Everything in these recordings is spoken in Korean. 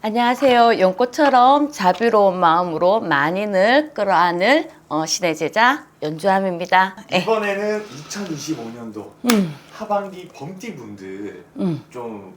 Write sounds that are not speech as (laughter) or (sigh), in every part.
안녕하세요. 연꽃처럼 자비로운 마음으로 만인을 끌어안을 어, 신의 제자 연주함입니다. 예. 이번에는 2025년도 음, 하반기 범띠 분들 음. 좀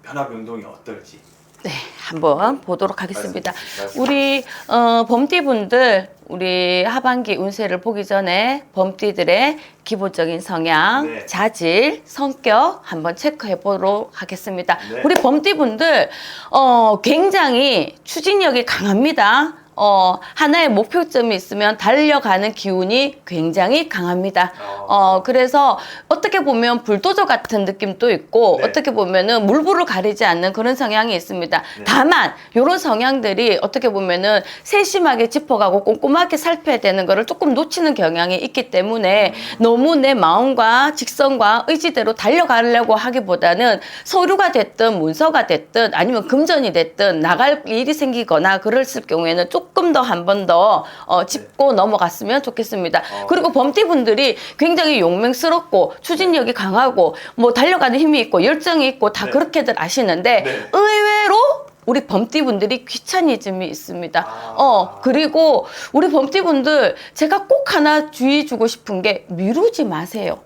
변화 변동이 어떨지 네, 한번 보도록 하겠습니다. 말씀- 우리 어, 범띠분들 우리 하반기 운세를 보기 전에 범띠들의 기본적인 성향, 네. 자질, 성격 한번 체크해 보도록 하겠습니다. 네. 우리 범띠분들 어, 굉장히 추진력이 강합니다. 어, 하나의 목표점이 있으면 달려가는 기운이 굉장히 강합니다. 어, 그래서 어떻게 보면 불도저 같은 느낌도 있고 네. 어떻게 보면은 물불을 가리지 않는 그런 성향이 있습니다. 네. 다만 이런 성향들이 어떻게 보면은 세심하게 짚어가고 꼼꼼하게 살펴야 되는 거를 조금 놓치는 경향이 있기 때문에 너무 내 마음과 직성과 의지대로 달려가려고 하기보다는 서류가 됐든 문서가 됐든 아니면 금전이 됐든 나갈 일이 생기거나 그랬을 경우에는 조금 더 한 번더 어, 짚고 넘어갔으면 좋겠습니다. 어. 그리고 범띠 분들이 굉장히 용맹스럽고 추진력이 강하고 뭐 달려가는 힘이 있고 열정이 있고 다 네. 그렇게들 아시는데 네. 의외로 우리 범띠분들이 귀차니즘이 있습니다. 아. 어, 그리고 우리 범띠분들 제가 꼭 하나 주의 주고 싶은 게 미루지 마세요.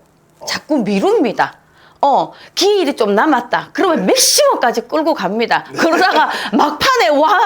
자꾸 미룹니다. 어, 기일이 좀 남았다. 그러면 네. 맥시멈까지 끌고 갑니다. 그러다가 막판에 와,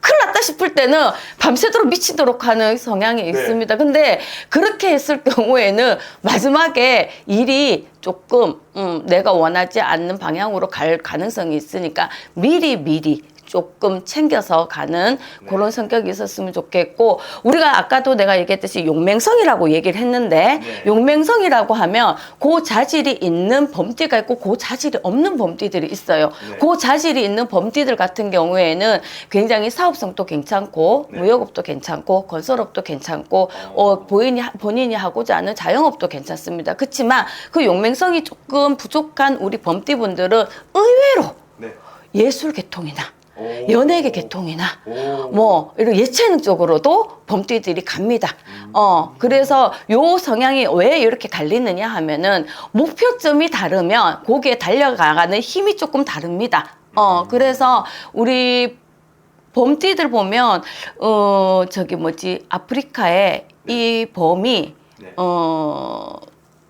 큰일 났다 싶을 때는 밤새도록 미치도록 하는 성향이 네. 있습니다. 근데 그렇게 했을 경우에는 마지막에 일이 조금 음, 내가 원하지 않는 방향으로 갈 가능성이 있으니까 미리 미리 조금 챙겨서 가는 네. 그런 성격이 있었으면 좋겠고 우리가 아까도 내가 얘기했듯이 용맹성이라고 얘기를 했는데 네. 용맹성이라고 하면 그 자질이 있는 범띠가 있고 그 자질이 없는 범띠들이 있어요. 네. 그 자질이 있는 범띠들 같은 경우에는 굉장히 사업성도 괜찮고 네. 무역업도 괜찮고 건설업도 괜찮고 어, 본인이 본인이 하고자 하는 자영업도 괜찮습니다. 그렇지만 그 용맹성이 조금 부족한 우리 범띠분들은 의외로 네. 예술 계통이나 오. 연예계 계통이나 오. 뭐 이런 예체능 쪽으로도 범띠들이 갑니다. 음. 어 그래서 요 성향이 왜 이렇게 갈리느냐 하면은 목표점이 다르면 거기에 달려가는 힘이 조금 다릅니다. 어 음. 그래서 우리 범띠들 보면 어 저기 뭐지 아프리카에 이 범이 네. 어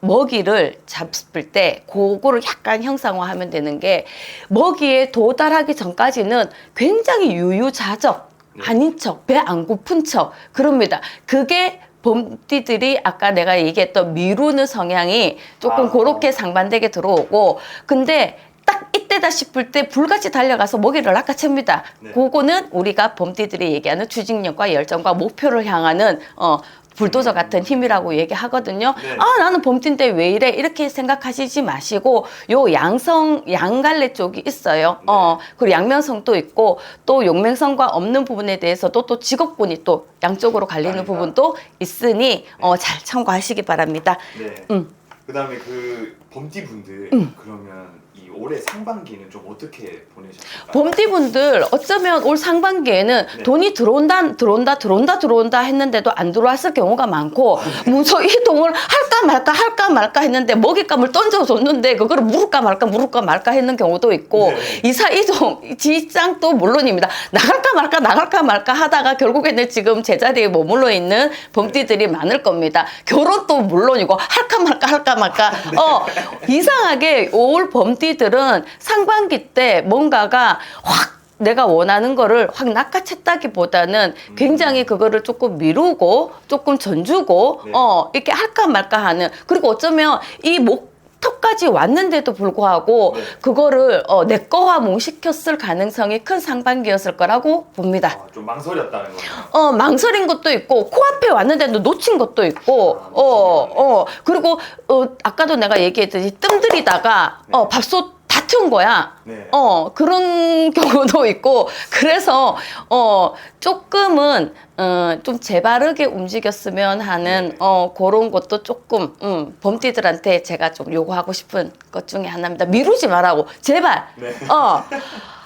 먹이를 잡을 때 그거를 약간 형상화하면 되는 게 먹이에 도달하기 전까지는 굉장히 유유자적 네. 아닌 척, 배 안 고픈 척 그럽니다. 그게 범띠들이 아까 내가 얘기했던 미루는 성향이 조금 아. 그렇게 상반되게 들어오고 근데 딱 이때다 싶을 때 불같이 달려가서 먹이를 낚아챕니다. 네. 그거는 우리가 범띠들이 얘기하는 추진력과 열정과 목표를 향하는 어 불도저 같은 힘이라고 얘기하거든요. 네. 아 나는 범띠인데 왜 이래 이렇게 생각하시지 마시고 요 양성 양갈래 쪽이 있어요. 네. 어 그리고 양면성도 있고 또 용맹성과 없는 부분에 대해서도 또 직업군이 또 양쪽으로 갈리는 아니다. 부분도 있으니 어잘 참고하시기 바랍니다. 네. 음. 그다음에 그 범띠 분들 그러면 이 올해 상반기는 좀 어떻게 보내셨을까요? 범띠분들 어쩌면 올 상반기에는 네. 돈이 들어온다 들어온다 들어온다 들어온다 했는데도 안 들어왔을 경우가 많고 문서 이동을 할까 말까 할까 말까 했는데 먹잇감을 던져줬는데 그거를 물을까 말까 물을까 말까 했는 경우도 있고 네. 이사 이동 지장도 물론입니다 나갈까 말까 나갈까 말까 하다가 결국에는 지금 제자리에 머물러 있는 범띠들이 많을 겁니다 결혼도 물론이고 할까 말까 할까 말까 어 이상하게 올 범띠들 은 상반기 때 뭔가가 확 내가 원하는 거를 확 낚아챘다기보다는 굉장히 그거를 조금 미루고 조금 전주고 네. 어 이렇게 할까 말까 하는 그리고 어쩌면 이 목턱까지 왔는데도 불구하고 네. 그거를 어, 내 거화 몽시켰을 가능성이 큰 상반기였을 거라고 봅니다. 아, 좀 망설였다는 거예요. 어, 망설인 것도 있고, 코앞에 왔는데도 놓친 것도 있고, 아, 어, 놓친 어, 그리고, 어, 아까도 내가 얘기했듯이 뜸들이다가, 네. 어, 밥솥 다 튀운 거야. 네. 어, 그런 (laughs) 경우도 있고, 그래서, 어, 조금은, 어, 좀 재바르게 움직였으면 하는, 네. 어, 그런 것도 조금, 음, 범띠들한테 제가 좀 요구하고 싶은 것 중에 하나입니다. 미루지 말라고. 제발. 네. 어,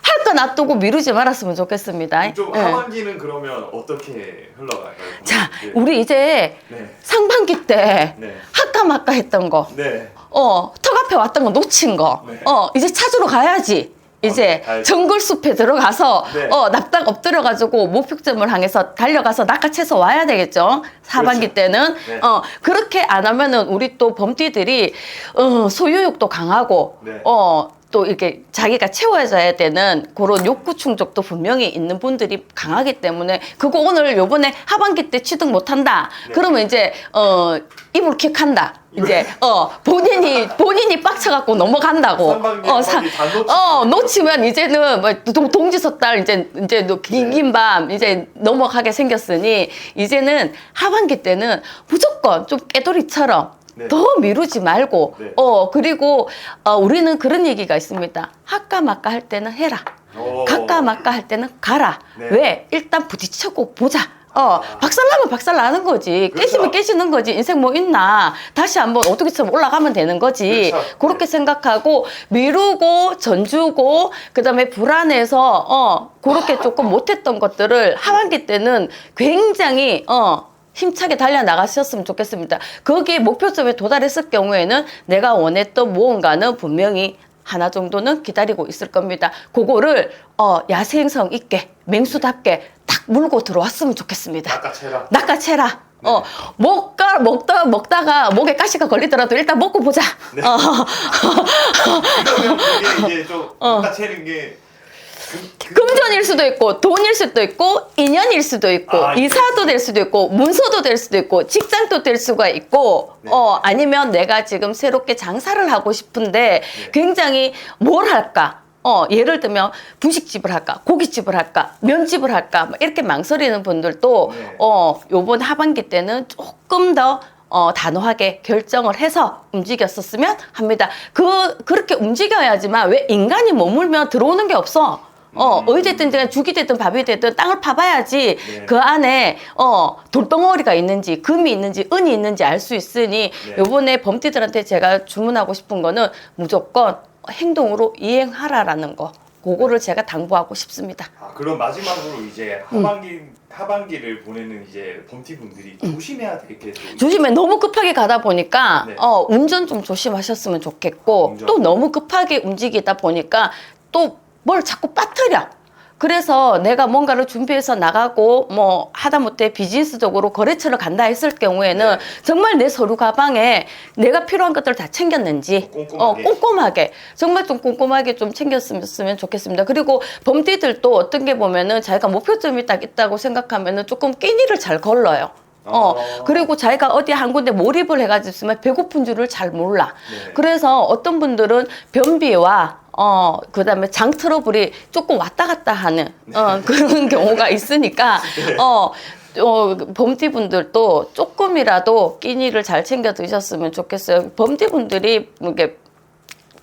할거 놔두고 미루지 말았으면 좋겠습니다. 좀 예. 하반기는 그러면 어떻게 흘러갈까요? 자, 네. 우리 이제 네. 상반기 때 네. 할까 말까 했던 거, 네. 어, 턱 앞에 왔던 거 놓친 거, 네. 어, 이제 찾으러 가야지. 이제 아, 네. 정글 숲에 들어가서 네. 어 납작 엎드려 가지고 목표점을 향해서 달려가서 낚아채서 와야 되겠죠 하반기 그렇죠. 때는 네. 어 그렇게 안 하면은 우리 또 범띠들이 어 소유욕도 강하고 네. 어 또 이렇게 자기가 채워져야 되는 그런 욕구 충족도 분명히 있는 분들이 강하기 때문에 그거 오늘 요번에 하반기 때 취득 못한다. 네. 그러면 이제 어 이불킥한다. 이제 어 본인이 본인이 빡쳐갖고 넘어간다고. 어, 사- 어 놓치면 이제는 뭐 동- 동지섣달 이제 이제 네. 긴긴 밤 이제 넘어가게 생겼으니 이제는 하반기 때는 무조건 좀 깨돌이처럼 네. 더 미루지 말고 네. 어 그리고 어, 우리는 그런 얘기가 있습니다 할까 말까 할 때는 해라 오. 갈까 말까 할 때는 가라 네. 왜 일단 부딪혀고 보자 어 박살나면 박살나는 거지 그렇죠. 깨지면 깨지는 거지 인생 뭐 있나 다시 한번 어떻게처럼 올라가면 되는 거지 그렇죠. 그렇게 네. 생각하고 미루고 전주고 그다음에 불안해서 어 그렇게 조금 못했던 것들을 하반기 때는 굉장히 어 힘차게 달려 나가셨으면 좋겠습니다. 거기에 목표점에 도달했을 경우에는 내가 원했던 무언가는 분명히 하나 정도는 기다리고 있을 겁니다. 그거를 어 야생성 있게 맹수답게 딱 물고 들어왔으면 좋겠습니다. 낚아채라. 낚아채라. 네. 어, 먹가, 먹다, 먹다가 목에 가시가 걸리더라도 일단 먹고 보자. 네. 어, (laughs) 그게 이제 좀 어. 낚아채는 게 금- 금전일 수도 있고, 돈일 수도 있고, 인연일 수도 있고, 아, 이사도 될 수도 있고, 문서도 될 수도 있고, 직장도 될 수가 있고, 네. 어, 아니면 내가 지금 새롭게 장사를 하고 싶은데, 네. 굉장히 뭘 할까? 어, 예를 들면, 분식집을 할까? 고깃집을 할까? 면집을 할까? 뭐 이렇게 망설이는 분들도, 네. 어, 요번 하반기 때는 조금 더 어, 단호하게 결정을 해서 움직였었으면 합니다. 그, 그렇게 움직여야지만 왜 인간이 머물면 들어오는 게 없어. 어, 음. 어디 됐든 간에 죽이 됐든 밥이 됐든 땅을 파봐야지 네. 그 안에, 어, 돌덩어리가 있는지, 금이 있는지, 은이 있는지 알 수 있으니 네. 요번에 범띠들한테 제가 주문하고 싶은 거는 무조건 행동으로 이행하라라는 거. 그거를 제가 당부하고 싶습니다. 아, 그럼 마지막으로 이제 음. 하반기 하반기를 보내는 이제 범티 분들이 조심해야 될게또 조심해 너무 급하게 가다 보니까 네. 어 운전 좀 조심하셨으면 좋겠고 운전. 또 너무 급하게 움직이다 보니까 또 뭘 자꾸 빠뜨려 그래서 내가 뭔가를 준비해서 나가고 뭐 하다못해 비즈니스적으로 거래처를 간다 했을 경우에는 네. 정말 내 서류 가방에 내가 필요한 것들 다 챙겼는지 꼼꼼하게. 어, 꼼꼼하게 정말 좀 꼼꼼하게 좀 챙겼으면 좋겠습니다. 그리고 범띠들도 어떤 게 보면은 자기가 목표점이 딱 있다고 생각하면은 조금 끼니를 잘 걸러요. 어, 어. 그리고 자기가 어디 한 군데 몰입을 해가지고 있으면 배고픈 줄을 잘 몰라. 네. 그래서 어떤 분들은 변비와 어, 그 다음에 장 트러블이 조금 왔다 갔다 하는, 어, (laughs) 그런 경우가 있으니까, 어, 어, 범띠 분들도 조금이라도 끼니를 잘 챙겨 드셨으면 좋겠어요. 범띠 분들이 이게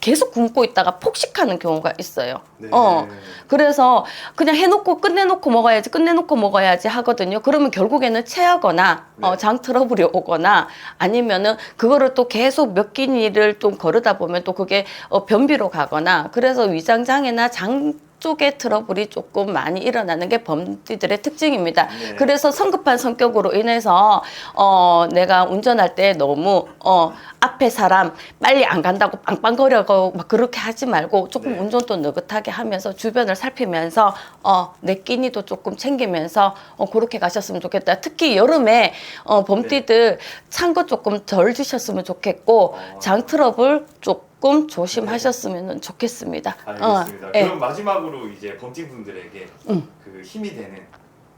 계속 굶고 있다가 폭식하는 경우가 있어요. 네. 어. 그래서 그냥 해놓고 끝내놓고 먹어야지 끝내놓고 먹어야지 하거든요. 그러면 결국에는 체하거나 네. 어, 장 트러블이 오거나 아니면은 그거를 또 계속 몇 끼니를 좀 거르다 보면 또 그게 어, 변비로 가거나 그래서 위장장애나 장 쪽의 트러블이 조금 많이 일어나는 게 범띠들의 특징입니다. 네. 그래서 성급한 성격으로 인해서 어 내가 운전할 때 너무 어 앞에 사람 빨리 안 간다고 빵빵거려고 막 그렇게 하지 말고 조금 네. 운전도 느긋하게 하면서 주변을 살피면서 어내 끼니도 조금 챙기면서 어 그렇게 가셨으면 좋겠다. 특히 여름에 어 범띠들 찬 거 조금 덜 드셨으면 좋겠고 어. 장 트러블 조금 조심하셨으면 좋겠습니다. 알겠습니다. 어, 예. 그럼 마지막으로 이제 범티 분들에게 음. 그 힘이 되는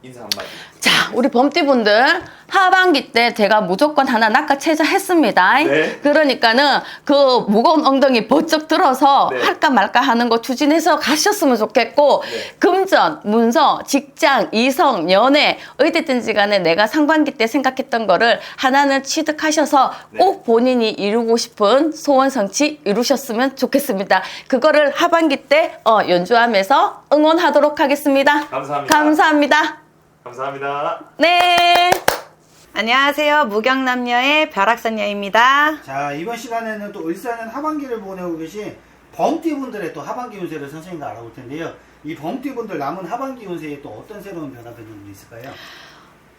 인사 한마디. 자, 우리 범띠분들 하반기 때 제가 무조건 하나 낚아채자 했습니다. 네. 그러니까는 그 무거운 엉덩이 번쩍 들어서 네. 할까 말까 하는 거 추진해서 가셨으면 좋겠고 네. 금전, 문서, 직장, 이성, 연애 어디든지 간에 내가 상반기 때 생각했던 거를 하나는 취득하셔서 네. 꼭 본인이 이루고 싶은 소원 성취 이루셨으면 좋겠습니다. 그거를 하반기 때 어, 연주하면서 응원하도록 하겠습니다. 감사합니다. 감사합니다. 감사합니다. 네. 안녕하세요. 무경남녀의 벼락선녀입니다. 자 이번 시간에는 또 을사년 하반기를 보내고 계신 범띠분들의 또 하반기 운세를 선생님과 알아볼 텐데요. 이 범띠분들 남은 하반기 운세에 또 어떤 새로운 변화가 좀 있을까요?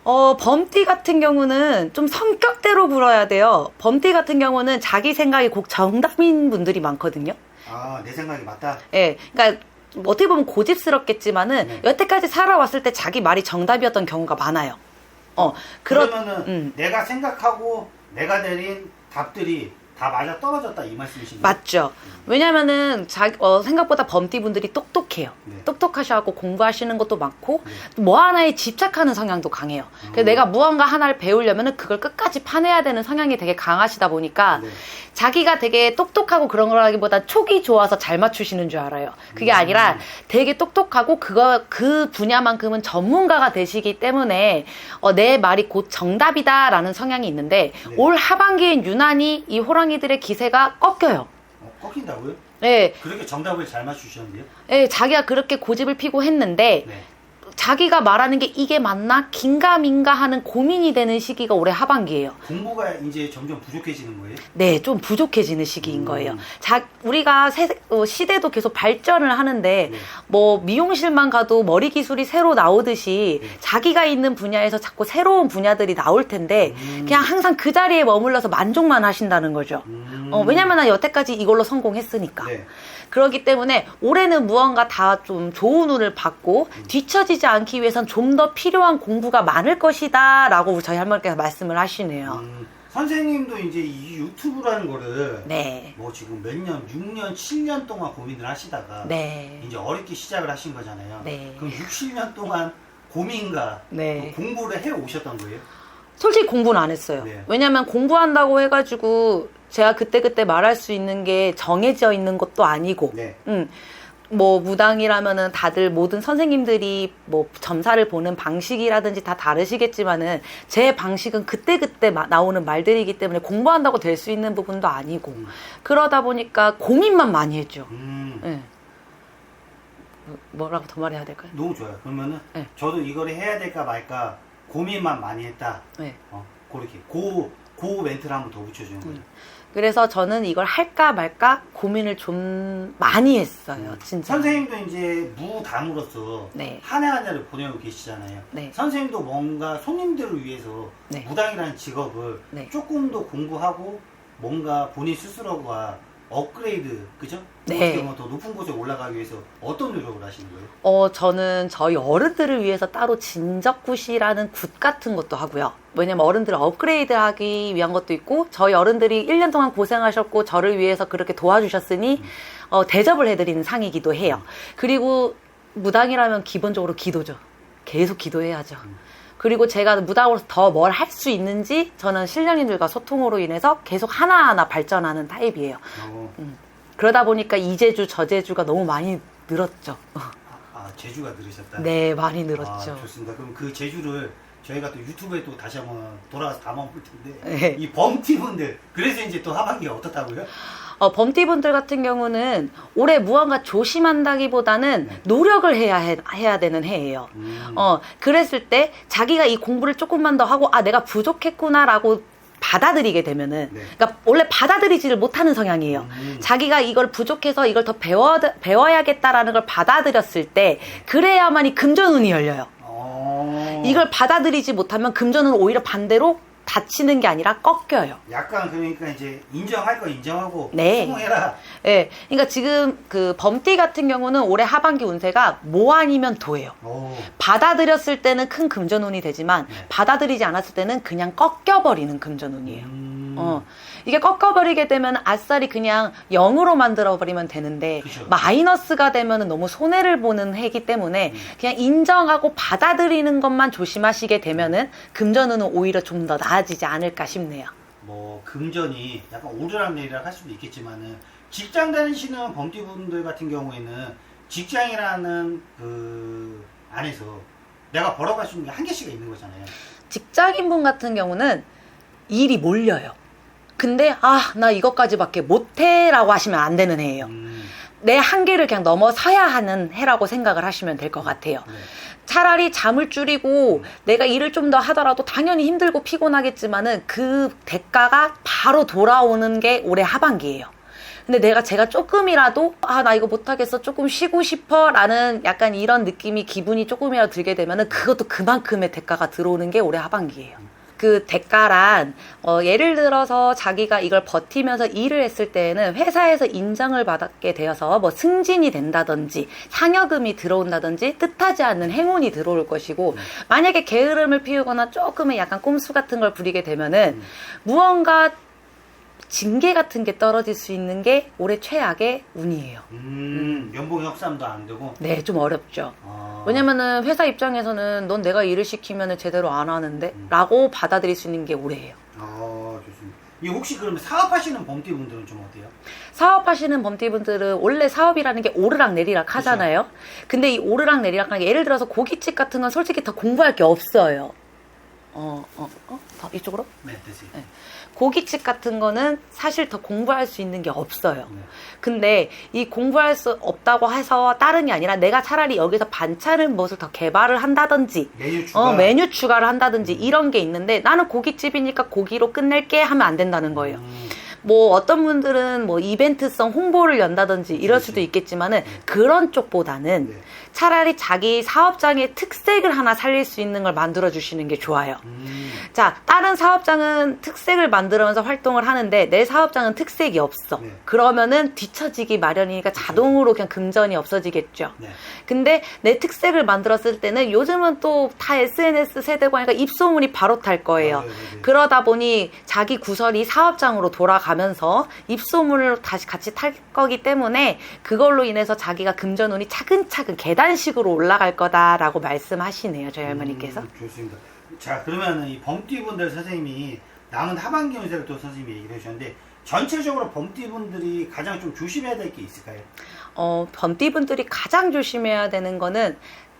어, 범띠 같은 경우는 좀 성격대로 굴어야 돼요. 범띠 같은 경우는 자기 생각이 꼭 정답인 분들이 많거든요. 아 내 생각이 맞다. 예, 그러니까 어떻게 보면 고집스럽겠지만은 네. 여태까지 살아왔을 때 자기 말이 정답이었던 경우가 많아요. 어, 그러, 그러면은 음. 내가 생각하고 내가 내린 답들이 다 맞아 떨어졌다 이 말씀이신가요? 맞죠. 왜냐면은 자, 어, 생각보다 범띠 분들이 똑똑해요. 네. 똑똑하셔갖고 공부하시는 것도 많고 네. 뭐 하나에 집착하는 성향도 강해요. 그래서 음. 내가 무언가 하나를 배우려면은 그걸 끝까지 파내야 되는 성향이 되게 강하시다 보니까 네. 자기가 되게 똑똑하고 그런 거라기보다 촉이 좋아서 잘 맞추시는 줄 알아요. 그게 음. 아니라 되게 똑똑하고 그거 그 분야만큼은 전문가가 되시기 때문에 어, 내 말이 곧 정답이다라는 성향이 있는데 네. 올 하반기엔 유난히 이 호랑이 들의 기세가 꺾여요. 어, 꺾인다고요? 예, 그렇게 정답을 잘 맞추셨는데요? 예, 자기가 그렇게 고집을 피고 했는데 네. 자기가 말하는 게 이게 맞나 긴가민가 하는 고민이 되는 시기가 올해 하반기예요. 공부가 이제 점점 부족해지는 거예요? 네, 좀 부족해지는 시기인 음. 거예요. 자, 우리가 세- 어, 시대도 계속 발전을 하는데 네. 뭐 미용실만 가도 머리 기술이 새로 나오듯이 네. 자기가 있는 분야에서 자꾸 새로운 분야들이 나올 텐데 음. 그냥 항상 그 자리에 머물러서 만족만 하신다는 거죠. 음. 어, 왜냐면 나 여태까지 이걸로 성공했으니까. 네. 그렇기 때문에 올해는 무언가 다 좀 좋은 운을 받고 음. 뒤처지지 않기 위해선 좀 더 필요한 공부가 많을 것이다 라고 저희 할머니께서 말씀을 하시네요. 음, 선생님도 이제 이 유튜브라는 거를 네. 뭐 지금 몇 년, 6년, 7년 동안 고민을 하시다가 네. 이제 어렵게 시작을 하신 거잖아요. 네. 그럼 6, 7년 동안 고민과 네. 또 공부를 해 오셨던 거예요? 솔직히 공부는 안 했어요. 네. 왜냐면 공부한다고 해가지고 제가 그때그때 말할 수 있는 게 정해져 있는 것도 아니고, 네. 음, 뭐 무당이라면은 다들 모든 선생님들이 뭐 점사를 보는 방식이라든지 다 다르시겠지만은 제 방식은 그때그때 마- 나오는 말들이기 때문에 공부한다고 될 수 있는 부분도 아니고 음. 그러다 보니까 고민만 많이 했죠. 음, 예. 뭐라고 더 말해야 될까요? 너무 좋아요. 그러면은 네. 저도 이거를 해야 될까 말까 고민만 많이 했다. 네. 어, 그렇게 고, 고 멘트를 한번 더 붙여주는 거죠. 그래서 저는 이걸 할까 말까 고민을 좀 많이 했어요. 진짜. 선생님도 이제 무당으로서 네. 한 해 한 해를 보내고 계시잖아요. 네. 선생님도 뭔가 손님들을 위해서 네. 무당이라는 직업을 네. 조금 더 공부하고 뭔가 본인 스스로가 업그레이드, 그죠? 네. 어떻게 보면 더 높은 곳에 올라가기 위해서 어떤 노력을 하시는 거예요? 어, 저는 저희 어른들을 위해서 따로 진적굿이라는 굿 같은 것도 하고요. 왜냐면 어른들을 업그레이드 하기 위한 것도 있고, 저희 어른들이 1년 동안 고생하셨고, 저를 위해서 그렇게 도와주셨으니, 어, 대접을 해드리는 상이기도 해요. 그리고 무당이라면 기본적으로 기도죠. 계속 기도해야죠. 그리고 제가 무당으로서 더 뭘 할 수 있는지 저는 신령님들과 소통으로 인해서 계속 하나하나 발전하는 타입이에요. 어, 그러다 보니까 이제주, 저제주가 너무 많이 늘었죠. 아, 아, 제주가 들으셨다. 네, 많이 늘었죠. 아, 좋습니다. 그럼 그 제주를 저희가 또 유튜브에 또 다시 한번 돌아와서 담아볼 텐데 네. 이 범티분들 그래서 이제 또 하반기가 어떻다고요? 어, 범띠분들 같은 경우는 올해 무언가 조심한다기보다는 네. 노력을 해야 해, 해야 되는 해예요. 음. 어, 그랬을 때 자기가 이 공부를 조금만 더 하고 아 내가 부족했구나라고 받아들이게 되면은 네. 그러니까 원래 받아들이지를 못하는 성향이에요. 음. 자기가 이걸 부족해서 이걸 더 배워 배워야겠다라는 걸 받아들였을 때 그래야만이 금전운이 열려요. 어. 이걸 받아들이지 못하면 금전은 오히려 반대로 닫히는 게 아니라 꺾여요. 약간 그러니까 이제 인정할 거 인정하고 네. 수긍해라. 예. 그러니까 지금 그 범띠 같은 경우는 올해 하반기 운세가 뭐 아니면 도예요. 오. 받아들였을 때는 큰 금전운이 되지만 네. 받아들이지 않았을 때는 그냥 꺾여버리는 금전운이에요. 음. 어. 이게 꺾어버리게 되면 아싸리 그냥 0으로 만들어버리면 되는데 그쵸. 마이너스가 되면 너무 손해를 보는 해기 때문에 음. 그냥 인정하고 받아들이는 것만 조심하시게 되면은 금전운은 오히려 좀 더 나아 지지 않을까 싶네요. 뭐 금전이 약간 오르락내리락 할 수도 있겠지만은 직장 다니시는 범띠분들 같은 경우에는 직장이라는 그 안에서 내가 벌어갈 수 있는 게 한계치가 있는 거잖아요. 직장인분 같은 경우는 일이 몰려요. 근데 아 나 이것까지밖에 못해라고 하시면 안 되는 해예요. 음. 내 한계를 그냥 넘어서야 하는 해라고 생각을 하시면 될 것 같아요. 네. 차라리 잠을 줄이고 내가 일을 좀 더 하더라도 당연히 힘들고 피곤하겠지만은 그 대가가 바로 돌아오는 게 올해 하반기예요. 근데 내가 제가 조금이라도 아 나 이거 못하겠어 조금 쉬고 싶어라는 약간 이런 느낌이 기분이 조금이라도 들게 되면은 그것도 그만큼의 대가가 들어오는 게 올해 하반기예요. 그 대가란 어, 예를 들어서 자기가 이걸 버티면서 일을 했을 때에는 회사에서 인정을 받게 되어서 뭐 승진이 된다든지 상여금이 들어온다든지 뜻하지 않는 행운이 들어올 것이고 만약에 게으름을 피우거나 조금의 약간 꼼수 같은 걸 부리게 되면은 무언가 징계 같은 게 떨어질 수 있는 게 올해 최악의 운이에요. 음, 연봉 협상도 안 되고. 네, 좀 어렵죠. 아, 왜냐면은 회사 입장에서는 넌 내가 일을 시키면 제대로 안 하는데? 라고 받아들일 수 있는 게 올해예요. 아, 좋습니다. 이 혹시 그러면 사업하시는 범띠분들은 좀 어때요? 사업하시는 범띠분들은 원래 사업이라는 게 오르락 내리락 하잖아요. 근데 이 오르락 내리락 하는 게 예를 들어서 고깃집 같은 건 솔직히 더 공부할 게 없어요. 어, 어, 어? 더 이쪽으로? 네, 되세요. 네. 고깃집 같은 거는 사실 더 공부할 수 있는 게 없어요. 네. 근데 이 공부할 수 없다고 해서 다른 게 아니라 내가 차라리 여기서 반찬을 무엇을 더 개발을 한다든지 메뉴 추가. 어, 메뉴 추가를 한다든지 이런 게 있는데 나는 고깃집이니까 고기로 끝낼게 하면 안 된다는 거예요. 음, 뭐 어떤 분들은 뭐 이벤트성 홍보를 연다든지 이럴 수도 있겠지만은 그런 쪽보다는 네. 차라리 자기 사업장의 특색을 하나 살릴 수 있는 걸 만들어 주시는 게 좋아요. 음, 자, 다른 사업장은 특색을 만들어면서 활동을 하는데 내 사업장은 특색이 없어. 네. 그러면은 뒤처지기 마련이니까 자동으로 그냥 금전이 없어지겠죠. 네. 근데 내 특색을 만들었을 때는 요즘은 또 다 SNS 세대고 하니까 입소문이 바로 탈 거예요. 아, 네, 네, 네. 그러다 보니 자기 구설이 사업장으로 돌아가면서 입소문을 다시 같이 탈 거기 때문에 그걸로 인해서 자기가 금전운이 차근차근 계단 식으로 올라갈 거다라고 말씀하시네요. 저희 할머니께서. 음, 좋습니다. 자, 그러면 이 범띠분들 선생님이 남은 하반기 운세를 또 선생님이 얘기를 해주셨는데 전체적으로 범띠분들이 가장 좀 조심해야 될 게 있을까요? 어, 범띠분들이 가장 조심해야 되는 거는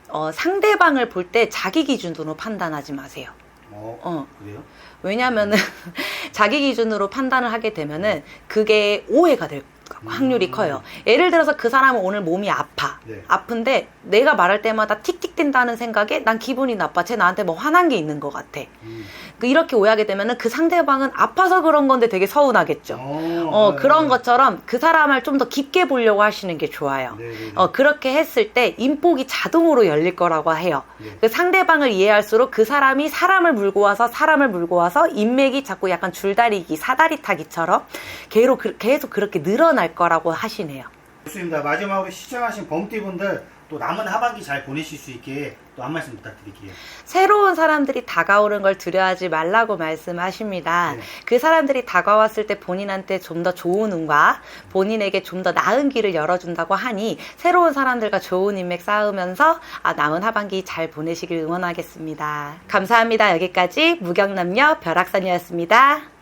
어, 상대방을 볼 때 자기 기준으로 판단하지 마세요. 어, 어. 그래요? 왜냐면은 (laughs) 자기 기준으로 판단을 하게 되면은 그게 오해가 될 확률이 음. 커요. 예를 들어서 그 사람은 오늘 몸이 아파. 네. 아픈데 내가 말할 때마다 틱틱댄다는 생각에 난 기분이 나빠. 쟤 나한테 뭐 화난 게 있는 것 같아. 음. 그 이렇게 오해하게 되면은 그 상대방은 아파서 그런 건데 되게 서운하겠죠. 어, 어, 네, 그런 네. 것처럼 그 사람을 좀 더 깊게 보려고 하시는 게 좋아요. 네, 네, 네. 어, 그렇게 했을 때 인복이 자동으로 열릴 거라고 해요. 네. 그 상대방을 이해할수록 그 사람이 사람을 물고 와서 사람을 물고 와서 인맥이 자꾸 약간 줄다리기, 사다리 타기처럼 계속, 그- 계속 그렇게 늘어날 거라고 하시네요. 좋습니다. 마지막으로 시청하신 범띠분들 또 남은 하반기 잘 보내실 수 있게 또 한 말씀 부탁드릴게요. 새로운 사람들이 다가오는 걸 두려워하지 말라고 말씀하십니다. 네. 그 사람들이 다가왔을 때 본인한테 좀 더 좋은 운과 본인에게 좀 더 나은 길을 열어준다고 하니 새로운 사람들과 좋은 인맥 쌓으면서 아, 남은 하반기 잘 보내시길 응원하겠습니다. 감사합니다. 여기까지 무경남녀 벼락산이었습니다.